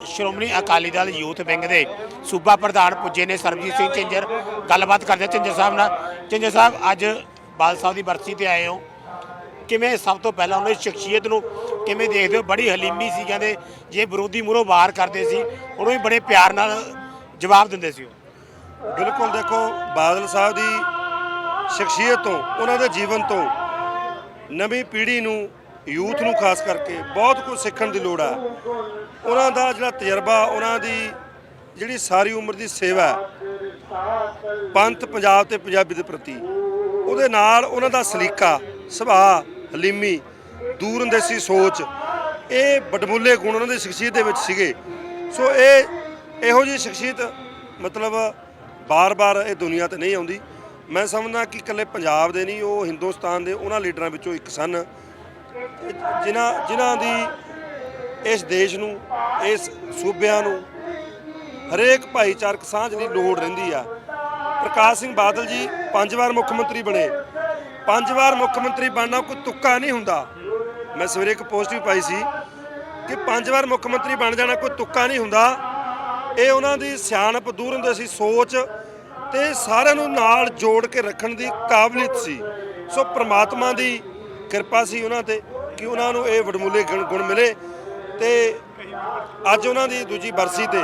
Shiromani Akali Dal youth wing ਦੇ ਸੂਬਾ ਪ੍ਰਧਾਨ ਪੁੱਜੇ ਨੇ ਸਰਬਜੀਤ ਸਿੰਘ ਚਿੰਜਰ ਗੱਲਬਾਤ ਕਰਦੇ ਹਾਂ ਚਿੰਜਰ ਸਾਹਿਬ ਨਾਲ। ਚਿੰਜਰ ਸਾਹਿਬ, ਅੱਜ ਬਾਲ ਸਾਹਿਬ ਦੀ ਬਰਸੀ ਤੇ ਆਏ ਹੋ। ਕਿਵੇਂ ਸਭ ਤੋਂ ਪਹਿਲਾਂ ਉਹਨਾਂ ਦੀ ਸ਼ਖਸੀਅਤ ਨੂੰ ਕਿਵੇਂ ਦੇਖਦੇ ਹੋ? ਬੜੀ ਹਲੀਮੀ ਸੀ, ਕਹਿੰਦੇ ਜੇ ਵਿਰੋਧੀ ਮੂਹਰੋਂ ਵਾਰ ਕਰਦੇ ਸੀ, ਉਹਨੂੰ ਵੀ ਬੜੇ ਪਿਆਰ ਨਾਲ ਜਵਾਬ ਦਿੰਦੇ ਸੀ ਉਹ। ਬਿਲਕੁਲ ਦੇਖੋ, ਬਾਦਲ ਸਾਹਿਬ ਦੀ ਸ਼ਖਸੀਅਤ ਤੋਂ, ਉਹਨਾਂ ਦੇ ਜੀਵਨ ਤੋਂ ਨਵੀਂ ਪੀੜ੍ਹੀ ਨੂੰ ਯੂਥ ਨੂੰ ਖਾਸ ਕਰਕੇ ਬਹੁਤ ਕੁਝ ਸਿੱਖਣ ਦੀ ਲੋੜ ਆ ਉਹਨਾਂ ਦਾ ਜਿਹੜਾ ਤਜਰਬਾ, ਉਹਨਾਂ ਦੀ ਜਿਹੜੀ ਸਾਰੀ ਉਮਰ ਦੀ ਸੇਵਾ ਪੰਥ ਪੰਜਾਬ ਤੇ ਪੰਜਾਬੀ ਦੇ ਪ੍ਰਤੀ, ਉਹਦੇ ਨਾਲ ਉਹਨਾਂ ਦਾ ਸਲੀਕਾ, ਸੁਭਾਅ, ਹਲੀਮੀ ਦੂਰਅੰਦੇਸ਼ੀ ਸੋਚ, ਇਹ ਬਟਮੁੱਲੇ ਗੁਣ ਉਹਨਾਂ ਦੀ ਸ਼ਖਸੀਅਤ ਦੇ ਵਿੱਚ ਸੀਗੇ। ਸੋ ਇਹ ਇਹੋ ਜਿਹੀ ਸ਼ਖਸੀਅਤ ਮਤਲਬ ਬਾਰ-ਬਾਰ ਇਹ ਦੁਨੀਆ ਤੇ ਨਹੀਂ ਆਉਂਦੀ। ਮੈਂ ਸਮਝਦਾ ਕਿ ਇਕੱਲੇ ਪੰਜਾਬ ਦੇ ਨਹੀਂ, ਉਹ ਹਿੰਦੁਸਤਾਨ ਦੇ ਉਹਨਾਂ ਲੀਡਰਾਂ ਵਿੱਚੋਂ ਇੱਕ ਸਨ। ਜਿਨ੍ਹਾਂ ਜਿਨ੍ਹਾਂ ਦੀ ਇਸ ਦੇਸ਼ ਨੂੰ, ਇਸ ਸੂਬਿਆਂ ਨੂੰ ਹਰੇਕ ਭਾਈਚਾਰਕ ਸਾਂਝ ਦੀ ਲੋੜ ਰਹਿੰਦੀ ਆ। ਪ੍ਰਕਾਸ਼ ਸਿੰਘ ਬਾਦਲ ਜੀ ਪੰਜ ਵਾਰ ਮੁੱਖ ਮੰਤਰੀ ਬਣੇ। ਪੰਜ ਵਾਰ ਮੁੱਖ ਮੰਤਰੀ ਬਣਨਾ ਕੋਈ ਤੁੱਕਾ ਨਹੀਂ ਹੁੰਦਾ। ਮੈਂ ਸਵੇਰੇ ਇੱਕ ਪੋਸਟ ਵੀ ਪਾਈ ਸੀ ਕਿ ਪੰਜ ਵਾਰ ਮੁੱਖ ਮੰਤਰੀ ਬਣ ਜਾਣਾ ਕੋਈ ਤੁੱਕਾ ਨਹੀਂ ਹੁੰਦਾ। ਇਹ ਉਹਨਾਂ ਦੀ ਸਿਆਣਪ ਦੂਰ ਹੁੰਦੇ ਸੀ ਸੋਚ ਤੇ ਸਾਰਿਆਂ ਨੂੰ ਨਾਲ ਜੋੜ ਕੇ ਰੱਖਣ ਦੀ ਕਾਬਲੀਅਤ ਸੀ। ਸੋ ਪ੍ਰਮਾਤਮਾ ਦੀ ਕਿਰਪਾ ਸੀ ਉਹਨਾਂ ਤੇ। ਕਿ ਉਹਨਾਂ ਨੂੰ ਇਹ ਵਡਮੁੱਲੇ ਗੁਣ ਗੁਣ ਮਿਲੇ ਤੇ ਅੱਜ ਉਹਨਾਂ ਦੀ ਦੂਜੀ ਬਰਸੀ ਤੇ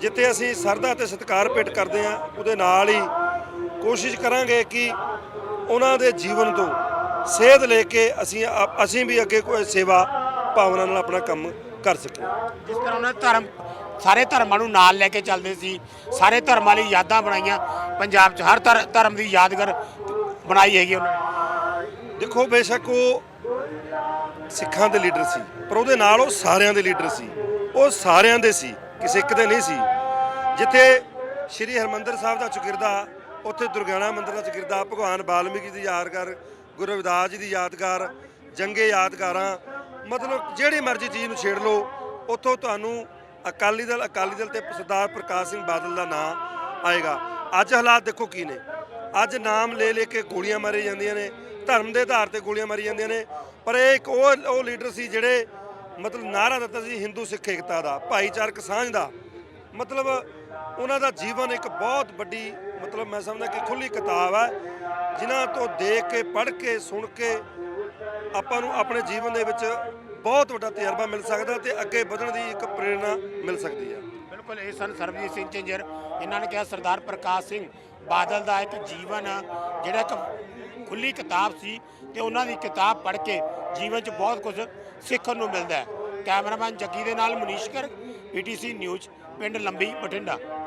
ਜਿੱਥੇ ਅਸੀਂ ਸਰਦਾ ਤੇ ਸਤਿਕਾਰ ਭੇਟ ਕਰਦੇ ਹਾਂ ਉਹਦੇ ਨਾਲ ਹੀ ਕੋਸ਼ਿਸ਼ ਕਰਾਂਗੇ ਕਿ ਉਹਨਾਂ ਦੇ ਜੀਵਨ ਤੋਂ ਸੇਧ ਲੈ ਕੇ ਅਸੀਂ ਅਸੀਂ ਵੀ ਅੱਗੇ ਕੋਈ ਸੇਵਾ ਭਾਵਨਾ ਨਾਲ ਆਪਣਾ ਕੰਮ ਕਰ ਸਕੀਏ। ਜਿਸ ਤਰ੍ਹਾਂ ਉਹਨਾਂ ਧਰਮ ਸਾਰੇ ਧਰਮਾਂ ਨੂੰ ਨਾਲ ਲੈ ਕੇ ਚੱਲਦੇ ਸੀ ਸਾਰੇ ਧਰਮਾਂ ਲਈ ਯਾਦਾਂ ਬਣਾਈਆਂ ਪੰਜਾਬ 'ਚ ਹਰ ਧਰ- ਧਰਮ ਦੀ ਯਾਦਗਾਰ ਬਣਾਈ ਹੈਗੀ ਉਹਨਾਂ ਦੇਖੋ ਬੇਸ਼ੱਕ ਉਹ ਸਿੱਖਾਂ ਦੇ ਲੀਡਰ ਸੀ, ਪਰ ਉਹਦੇ ਨਾਲ ਉਹ ਸਾਰਿਆਂ ਦੇ ਲੀਡਰ ਸੀ। ਉਹ ਸਾਰਿਆਂ ਦੇ ਸੀ, ਕਿਸੇ ਇੱਕ ਦੇ ਨਹੀਂ ਸੀ। ਜਿੱਥੇ ਸ੍ਰੀ ਹਰਮੰਦਰ ਸਾਹਿਬ ਦਾ ਚੁਕਿਰਦਾ, ਉੱਥੇ ਦੁਰਗਿਆਣਾ ਮੰਦਿਰ ਦਾ ਚੁਕਿਰਦਾ, ਭਗਵਾਨ ਵਾਲਮੀਕੀ ਦੀ ਯਾਦਗਾਰ, ਗੁਰੂ ਰਵਿਦਾਸ ਜੀ ਦੀ ਯਾਦਗਾਰ, ਜੰਗੇ ਯਾਦਗਾਰਾਂ, ਮਤਲਬ ਜਿਹੜੀ ਮਰਜ਼ੀ ਚੀਜ਼ ਨੂੰ ਛੇੜ ਲਓ, ਉੱਥੋਂ ਤੁਹਾਨੂੰ ਅਕਾਲੀ ਦਲ ਅਕਾਲੀ ਦਲ ਤੇ ਸਰਦਾਰ ਪ੍ਰਕਾਸ਼ ਸਿੰਘ ਬਾਦਲ ਦਾ ਨਾਮ ਆਏਗਾ। ਅੱਜ ਹਾਲਾਤ ਦੇਖੋ ਕੀ ਨੇ। ਅੱਜ ਨਾਮ ਲੈ ਲੈ ਕੇ ਗੋਲੀਆਂ ਮਾਰੀ ਜਾਂਦੀਆਂ ਨੇ, ਧਰਮ ਦੇ ਆਧਾਰ ਤੇ ਗੋਲੀਆਂ ਮਾਰੀ ਜਾਂਦੀਆਂ ਨੇ। ਪਰ ਇਹ ਇੱਕ ਉਹ ਉਹ ਲੀਡਰ ਸੀ ਜਿਹੜੇ ਮਤਲਬ ਨਾਰਾ ਦਿੱਤਾ ਸੀ ਹਿੰਦੂ ਸਿੱਖ ਏਕਤਾ ਦਾ, ਭਾਈਚਾਰਕ ਸਾਂਝ ਦਾ। ਮਤਲਬ ਉਹਨਾਂ ਦਾ ਜੀਵਨ ਇੱਕ ਬਹੁਤ ਵੱਡੀ, ਮਤਲਬ ਮੈਂ ਸਮਝਦਾ ਕਿ ਖੁੱਲੀ ਕਿਤਾਬ ਹੈ, ਜਿਨ੍ਹਾਂ ਤੋਂ ਦੇਖ ਕੇ, ਪੜ੍ਹ ਕੇ, ਸੁਣ ਕੇ ਆਪਾਂ ਨੂੰ ਆਪਣੇ ਜੀਵਨ ਦੇ ਵਿੱਚ ਬਹੁਤ ਵੱਡਾ ਤਜਰਬਾ ਮਿਲ ਸਕਦਾ ਤੇ ਅੱਗੇ ਵਧਣ ਦੀ ਇੱਕ ਪ੍ਰੇਰਣਾ ਮਿਲ ਸਕਦੀ ਹੈ। ਬਿਲਕੁਲ ਇਹ ਸਨ ਸਰਬਜੀਤ ਸਿੰਘ ਝਿੰਜਰ। ਇਹਨਾਂ ਨੇ ਕਿਹਾ, ਸਰਦਾਰ ਪ੍ਰਕਾਸ਼ ਸਿੰਘ ਬਾਦਲ ਦਾ ਇੱਕ ਜੀਵਨ, ਜਿਹੜਾ ਇੱਕ ਖੁੱਲੀ ਕਿਤਾਬ ਸੀ ਤੇ ਉਹਨਾਂ ਦੀ ਕਿਤਾਬ ਪੜ੍ਹ ਕੇ ਜੀਵਨ 'ਚ ਬਹੁਤ ਕੁਝ ਸਿੱਖਣ ਨੂੰ ਮਿਲਦਾ ਹੈ। ਕੈਮਰਾਮੈਨ ਜੱਗੀ ਦੇ ਨਾਲ ਮਨੀਸ਼ ਕਰ ਪੀਟੀਸੀ ਨਿਊਜ਼, ਪਿੰਡ ਲੰਬੀ ਬਠਿੰਡਾ।